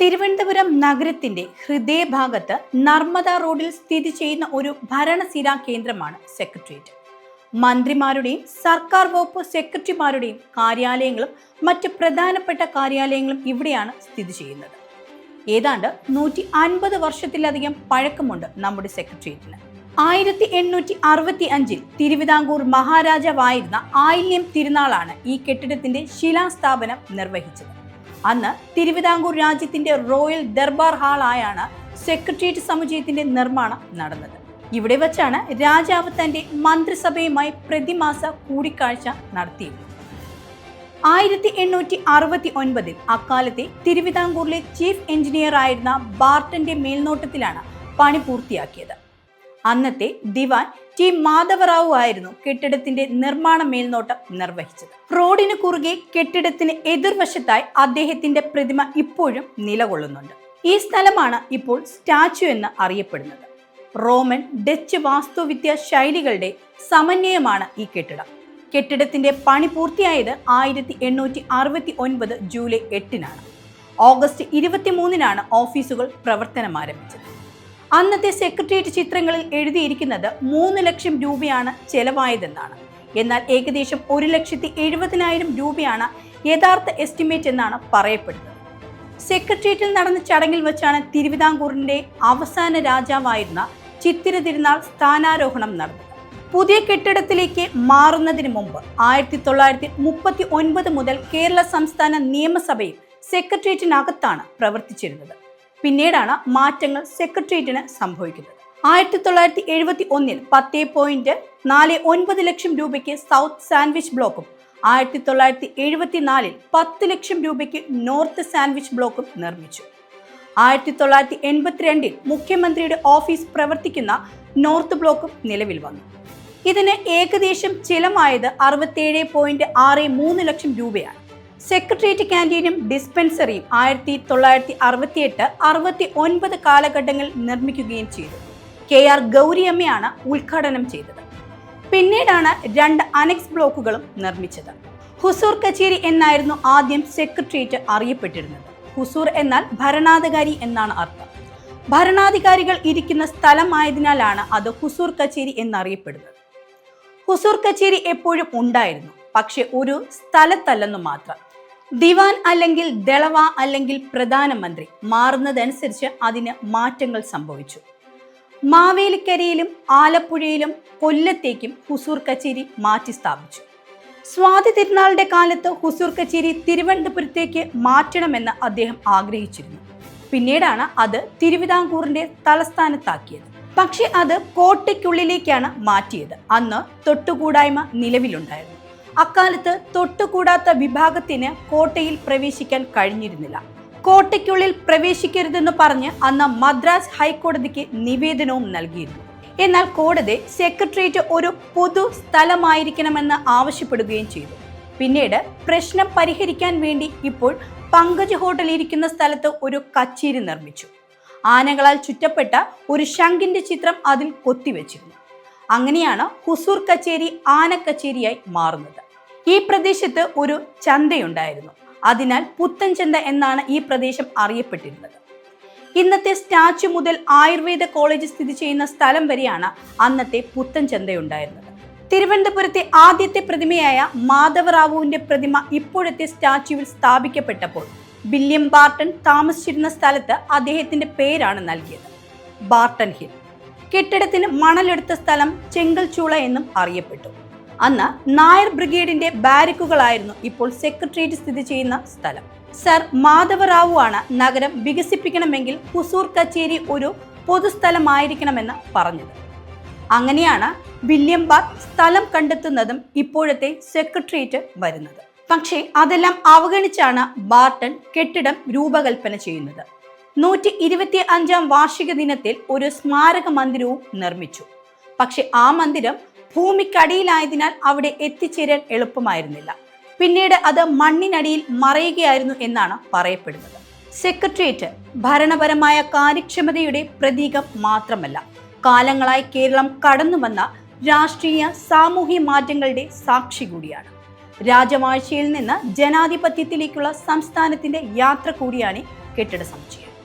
തിരുവനന്തപുരം നഗരത്തിന്റെ ഹൃദയഭാഗത്ത് നർമ്മദ റോഡിൽ സ്ഥിതി ചെയ്യുന്ന ഒരു ഭരണസിരാ കേന്ദ്രമാണ് സെക്രട്ടേറിയറ്റ്. മന്ത്രിമാരുടെയും സർക്കാർ വകുപ്പ് സെക്രട്ടറിമാരുടെയും കാര്യാലയങ്ങളും മറ്റ് പ്രധാനപ്പെട്ട കാര്യാലയങ്ങളും ഇവിടെയാണ് സ്ഥിതി ചെയ്യുന്നത്. ഏതാണ്ട് നൂറ്റി അൻപത് വർഷത്തിലധികം പഴക്കമുണ്ട് നമ്മുടെ സെക്രട്ടേറിയറ്റിന്. ആയിരത്തി എണ്ണൂറ്റി അറുപത്തി അഞ്ചിൽ തിരുവിതാംകൂർ മഹാരാജാവായിരുന്ന ആയില്യം തിരുനാളാണ് ഈ കെട്ടിടത്തിന്റെ ശിലാസ്ഥാപനം നിർവഹിച്ചത്. അന്ന് തിരുവിതാംകൂർ രാജ്യത്തിന്റെ റോയൽ ദർബാർ ഹാളായാണ് സെക്രട്ടേറിയറ്റ് സമുച്ചയത്തിന്റെ നിർമ്മാണം നടന്നത്. ഇവിടെ വച്ചാണ് രാജാവ് തന്റെ മന്ത്രിസഭയുമായി പ്രതിമാസ കൂടിക്കാഴ്ച നടത്തിയത്. ആയിരത്തി എണ്ണൂറ്റി അറുപത്തി ഒൻപതിൽ അക്കാലത്തെ തിരുവിതാംകൂറിലെ ചീഫ് എഞ്ചിനീയർ ആയിരുന്ന ബാർട്ടന്റെ മേൽനോട്ടത്തിലാണ് പണി പൂർത്തിയാക്കിയത്. അന്നത്തെ ദിവാൻ ടി മാധവറാവു ആയിരുന്നു കെട്ടിടത്തിന്റെ നിർമ്മാണ മേൽനോട്ടം നിർവഹിച്ചത്. റോഡിന് കുറുകെ കെട്ടിടത്തിന് എതിർവശത്തായി അദ്ദേഹത്തിന്റെ പ്രതിമ ഇപ്പോഴും നിലകൊള്ളുന്നുണ്ട്. ഈ സ്ഥലമാണ് ഇപ്പോൾ സ്റ്റാച്ചു എന്ന് അറിയപ്പെടുന്നത്. റോമൻ ഡച്ച് വാസ്തുവിദ്യ ശൈലികളുടെ സമന്വയമാണ് ഈ കെട്ടിടം. കെട്ടിടത്തിന്റെ പണി പൂർത്തിയായത് ആയിരത്തി എണ്ണൂറ്റി അറുപത്തി ഒൻപത് ജൂലൈ എട്ടിനാണ്. ഓഗസ്റ്റ് ഇരുപത്തിമൂന്നിനാണ് ഓഫീസുകൾ പ്രവർത്തനം ആരംഭിച്ചത് അന്നത്തെ സെക്രട്ടേറിയറ്റ് ചിത്രങ്ങളിൽ എഴുതിയിരിക്കുന്നത് മൂന്ന് ലക്ഷം രൂപയാണ് ചെലവായതെന്നാണ്. എന്നാൽ ഏകദേശം ഒരു ലക്ഷത്തി എഴുപതിനായിരം രൂപയാണ് യഥാർത്ഥ എസ്റ്റിമേറ്റ് എന്നാണ് പറയപ്പെടുന്നത്. സെക്രട്ടേറിയറ്റിൽ നടന്ന ചടങ്ങിൽ വെച്ചാണ് തിരുവിതാംകൂറിന്റെ അവസാന രാജാവായിരുന്ന ചിത്തിര തിരുനാൾ സ്ഥാനാരോഹണം നടന്നത്. പുതിയ കെട്ടിടത്തിലേക്ക് മാറുന്നതിന് മുമ്പ് ആയിരത്തി തൊള്ളായിരത്തി മുപ്പത്തി ഒൻപത് മുതൽ കേരള സംസ്ഥാന നിയമസഭയിൽ സെക്രട്ടേറിയറ്റിനകത്താണ് പ്രവർത്തിച്ചിരുന്നത്. പിന്നീടാണ് മാറ്റങ്ങൾ സെക്രട്ടേറിയറ്റിന് സംഭവിക്കുന്നത്. ആയിരത്തി തൊള്ളായിരത്തി എഴുപത്തി ഒന്നിൽ പത്ത് പോയിന്റ് നാല് ഒൻപത് ലക്ഷം രൂപയ്ക്ക് സൗത്ത് സാൻഡ്വിച്ച് ബ്ലോക്കും ആയിരത്തി തൊള്ളായിരത്തി എഴുപത്തിനാലിൽ പത്ത് ലക്ഷം രൂപയ്ക്ക് നോർത്ത് സാൻഡ്വിച്ച് ബ്ലോക്കും നിർമ്മിച്ചു. ആയിരത്തി തൊള്ളായിരത്തി എൺപത്തിരണ്ടിൽ മുഖ്യമന്ത്രിയുടെ ഓഫീസ് പ്രവർത്തിക്കുന്ന നോർത്ത് ബ്ലോക്കും നിലവിൽ വന്നു. ഇതിന് ഏകദേശം ചിലമായത് അറുപത്തേഴ് പോയിന്റ് ആറ് മൂന്ന് ലക്ഷം രൂപയാണ്. സെക്രട്ടേറിയറ്റ് ക്യാന്റീനും ഡിസ്പെൻസറിയും ആയിരത്തി തൊള്ളായിരത്തി അറുപത്തിയെട്ട് അറുപത്തി ഒൻപത് കാലഘട്ടങ്ങളിൽ നിർമ്മിക്കുകയും ചെയ്തു. കെ ആർ ഗൗരിയമ്മയാണ് ഉദ്ഘാടനം ചെയ്തത്. പിന്നീടാണ് രണ്ട് അനക്സ് ബ്ലോക്കുകളും നിർമ്മിച്ചത്. ഹുസൂർ കച്ചേരി എന്നായിരുന്നു ആദ്യം സെക്രട്ടേറിയറ്റ് അറിയപ്പെട്ടിരുന്നത്. ഹുസൂർ എന്നാൽ ഭരണാധികാരി എന്നാണ് അർത്ഥം. ഭരണാധികാരികൾ ഇരിക്കുന്ന സ്ഥലമായതിനാലാണ് അത് ഹുസൂർ കച്ചേരി എന്നറിയപ്പെടുന്നത്. ഹുസൂർ കച്ചേരി എപ്പോഴും ഉണ്ടായിരുന്നു പക്ഷെ ഒരു സ്ഥലത്തല്ലെന്നു മാത്രം. ദിവാൻ അല്ലെങ്കിൽ ദളവ അല്ലെങ്കിൽ പ്രധാനമന്ത്രി മാറുന്നതനുസരിച്ച് അതിന് മാറ്റങ്ങൾ സംഭവിച്ചു. മാവേലിക്കരയിലും ആലപ്പുഴയിലും കൊല്ലത്തേക്കും ഹുസൂർ കച്ചേരി മാറ്റി സ്ഥാപിച്ചു. സ്വാതി തിരുനാളിന്റെ കാലത്ത് ഹുസൂർ കച്ചേരി തിരുവനന്തപുരത്തേക്ക് മാറ്റണമെന്ന് അദ്ദേഹം ആഗ്രഹിച്ചിരുന്നു. പിന്നീടാണ് അത് തിരുവിതാംകൂറിന്റെ തലസ്ഥാനത്താക്കിയത്. പക്ഷെ അത് കോട്ടയ്ക്കുള്ളിലേക്കാണ് മാറ്റിയത്. അന്ന് തൊട്ടുകൂടായ്മ നിലവിലുണ്ടായിരുന്നു. അക്കാലത്ത് തൊട്ടുകൂടാത്ത വിഭാഗത്തിന് കോട്ടയിൽ പ്രവേശിക്കാൻ കഴിഞ്ഞിരുന്നില്ല. കോട്ടയ്ക്കുള്ളിൽ പ്രവേശിക്കരുതെന്ന് പറഞ്ഞ് അന്ന് മദ്രാസ് ഹൈക്കോടതിക്ക് നിവേദനവും നൽകിയിരുന്നു. എന്നാൽ കോടതി സെക്രട്ടേറിയറ്റ് ഒരു പൊതു സ്ഥലമായിരിക്കണമെന്ന് ആവശ്യപ്പെടുകയും ചെയ്തു. പിന്നീട് പ്രശ്നം പരിഹരിക്കാൻ വേണ്ടി ഇപ്പോൾ പങ്കജ് ഹോട്ടൽ ഇരിക്കുന്ന സ്ഥലത്ത് ഒരു കച്ചേരി നിർമ്മിച്ചു. ആനകളാൽ ചുറ്റപ്പെട്ട ഒരു ശംഖിന്റെ ചിത്രം അതിൽ കൊത്തിവെച്ചിരുന്നു. അങ്ങനെയാണ് ഹുസൂർ കച്ചേരി ആന കച്ചേരിയായി മാറുന്നത്. ഈ പ്രദേശത്ത് ഒരു ചന്തയുണ്ടായിരുന്നു. അതിനാൽ പുത്തൻ ചന്ത എന്നാണ് ഈ പ്രദേശം അറിയപ്പെട്ടിരുന്നത്. ഇന്നത്തെ സ്റ്റാച്ചു മുതൽ ആയുർവേദ കോളേജ് സ്ഥിതി ചെയ്യുന്ന സ്ഥലം വരെയാണ് അന്നത്തെ പുത്തൻ ചന്തയുണ്ടായിരുന്നത്. തിരുവനന്തപുരത്തെ ആദ്യത്തെ പ്രതിമയായ മാധവറാവുവിന്റെ പ്രതിമ ഇപ്പോഴത്തെ സ്റ്റാച്യുവിൽ സ്ഥാപിക്കപ്പെട്ടപ്പോൾ വില്യം ബാർട്ടൺ താമസിച്ചിരുന്ന സ്ഥലത്ത് അദ്ദേഹത്തിന്റെ പേരാണ് നൽകിയത്. Barton Hill. കെട്ടിടത്തിന് മണലെടുത്ത സ്ഥലം ചെങ്കൽച്ചൂള എന്നും അറിയപ്പെട്ടു. അന്ന് നായർ ബ്രിഗേഡിന്റെ ബാരിക്കുകളായിരുന്നു ഇപ്പോൾ സെക്രട്ടേറിയറ്റ് സ്ഥിതി ചെയ്യുന്ന സ്ഥലം. സർ മാധവറാവു ആണ് നഗരം വികസിപ്പിക്കണമെങ്കിൽ ഹുസൂർ കച്ചേരി ഒരു പൊതുസ്ഥലമായിരിക്കണമെന്ന് പറഞ്ഞത്. അങ്ങനെയാണ് വില്യം ബാർ സ്ഥലം കണ്ടെത്തുന്നതും ഇപ്പോഴത്തെ സെക്രട്ടേറിയറ്റ് വരുന്നത്. പക്ഷേ അതെല്ലാം അവഗണിച്ചാണ് ബാർട്ടൺ കെട്ടിടം രൂപകൽപ്പന ചെയ്യുന്നത്. നൂറ്റി ഇരുപത്തി അഞ്ചാം വാർഷിക ദിനത്തിൽ ഒരു സ്മാരക മന്ദിരവും നിർമ്മിച്ചു. പക്ഷെ ആ മന്ദിരം ഭൂമിക്കടിയിലായതിനാൽ അവിടെ എത്തിച്ചേരാൻ എളുപ്പമായിരുന്നില്ല. പിന്നീട് അത് മണ്ണിനടിയിൽ മറയുകയായിരുന്നു എന്നാണ് പറയപ്പെടുന്നത്. സെക്രട്ടേറിയറ്റ് ഭരണപരമായ കാര്യക്ഷമതയുടെ പ്രതീകം മാത്രമല്ല. കാലങ്ങളായി കേരളം കടന്നു വന്ന രാഷ്ട്രീയ സാമൂഹ്യ മാറ്റങ്ങളുടെ സാക്ഷി കൂടിയാണ്. രാജവാഴ്ചയിൽ നിന്ന് ജനാധിപത്യത്തിലേക്കുള്ള സംസ്ഥാനത്തിന്റെ യാത്ര കൂടിയാണ് കെട്ടിട സമുച്ചയം.